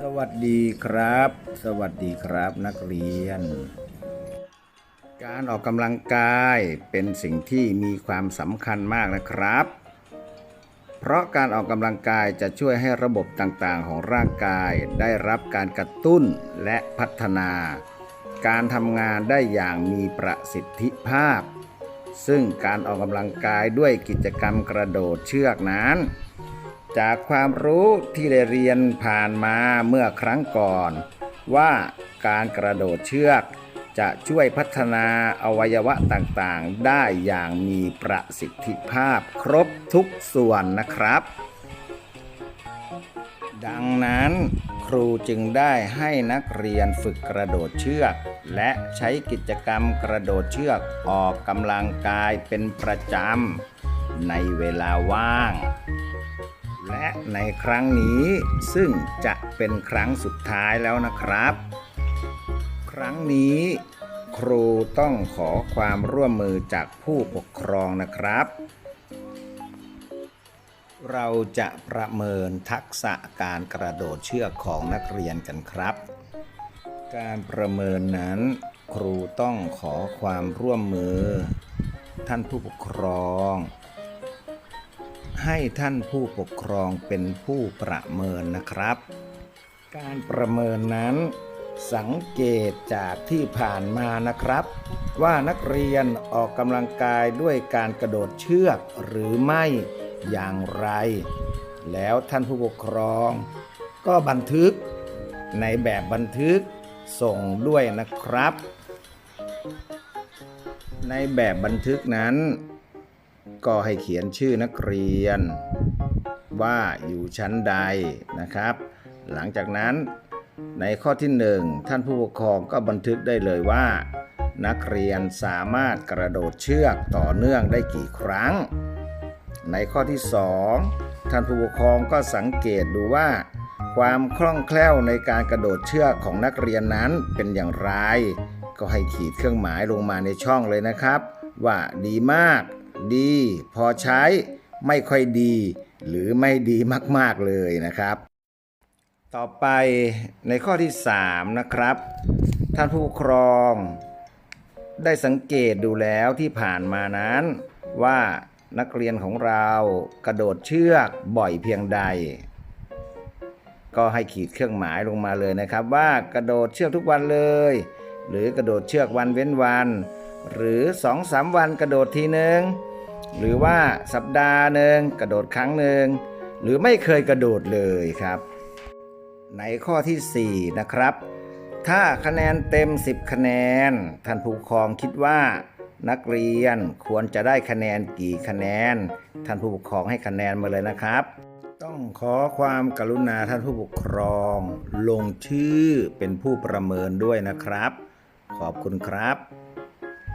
สวัสดีครับ สวัสดีครับนักเรียน การออกกำลังกายเป็นสิ่งที่มีความสำคัญมากนะครับ เพราะการออกกำลังกายจะช่วยให้ระบบต่างๆ ของร่างกายได้รับการกระตุ้นและพัฒนา การทำงานได้อย่างมีประสิทธิภาพ ซึ่งการออกกำลังกายด้วยกิจกรรมกระโดดเชือกนั้น จากความรู้ที่ได้เรียนผ่านมาเมื่อครั้งก่อน ว่าการกระโดดเชือก จะช่วยพัฒนาอวัยวะต่างๆ ได้อย่างมีประสิทธิภาพครบทุกส่วนนะครับ ดังนั้นครูจึงได้ให้นักเรียนฝึกกระโดดเชือก และใช้กิจกรรมกระโดดเชือกออกกำลังกายเป็นประจำในเวลาว่าง และในครั้งนี้ซึ่งจะเป็นครั้งสุดท้ายแล้วนะครับ ครั้งนี้ครูต้องขอความร่วมมือจากผู้ปกครองนะครับ เราจะประเมินทักษะการกระโดดเชือกของนักเรียนกันครับ การประเมินนั้น ครูต้องขอความร่วมมือ ท่านผู้ปกครอง ให้ท่านผู้ปกครองเป็นผู้ประเมินนะครับ การประเมินนั้น สังเกตจากที่ผ่านมานะครับ ว่านักเรียนออกกำลังกายด้วยการกระโดดเชือกหรือไม่อย่างไร แล้วท่านผู้ปกครอง ก็บันทึกในแบบบันทึกส่งด้วยนะครับ ในแบบบันทึกนั้น ก็ให้เขียนชื่อนักเรียน ว่าอยู่ชั้นใดนะครับ หลังจากนั้นในข้อที่หนึ่งท่านผู้ปกครองก็บันทึกได้เลยว่า นักเรียนสามารถกระโดดเชือกต่อเนื่องได้กี่ครั้ง ในข้อที่สองท่านผู้ปกครองก็สังเกตดูว่า ความคล่องแคล่วในการกระโดดเชือกของนักเรียนนั้นเป็นอย่างไร ก็ให้ขีดเครื่องหมายลงมาในช่องเลยนะครับ ว่าดีมาก ดี พอใช้ไม่ค่อยดี หรือไม่ดีมาก ๆ เลยนะครับ ต่อไปในข้อที่ 3 นะครับ ท่านผู้ปกครอง ได้สังเกตดูแล้วที่ผ่านมานั้น ว่านักเรียนของเรากระโดดเชือกบ่อยเพียงใด ก็ให้ขีดเครื่องหมายลงมาเลยนะครับ ว่ากระโดดเชือกทุกวันเลย หรือกระโดดเชือกวันเว้นวัน หรือ2องสามวันกระโดดทีหนึ่ง หรือว่าสัปดาห์หนึ่งกระโดดครั้งหนึ่งหรือไม่เคยกระโดดเลยครับ ในข้อที่ 4 นะครับ ถ้าคะแนนเต็ม 10 คะแนน ท่านผู้ปกครองคิดว่า นักเรียนควรจะได้คะแนนกี่คะแนน ท่านผู้ปกครองให้คะแนนมาเลยนะครับ ต้องขอความกรุณาท่านผู้ปกครอง ลงชื่อเป็นผู้ประเมินด้วยนะครับ ขอบคุณครับ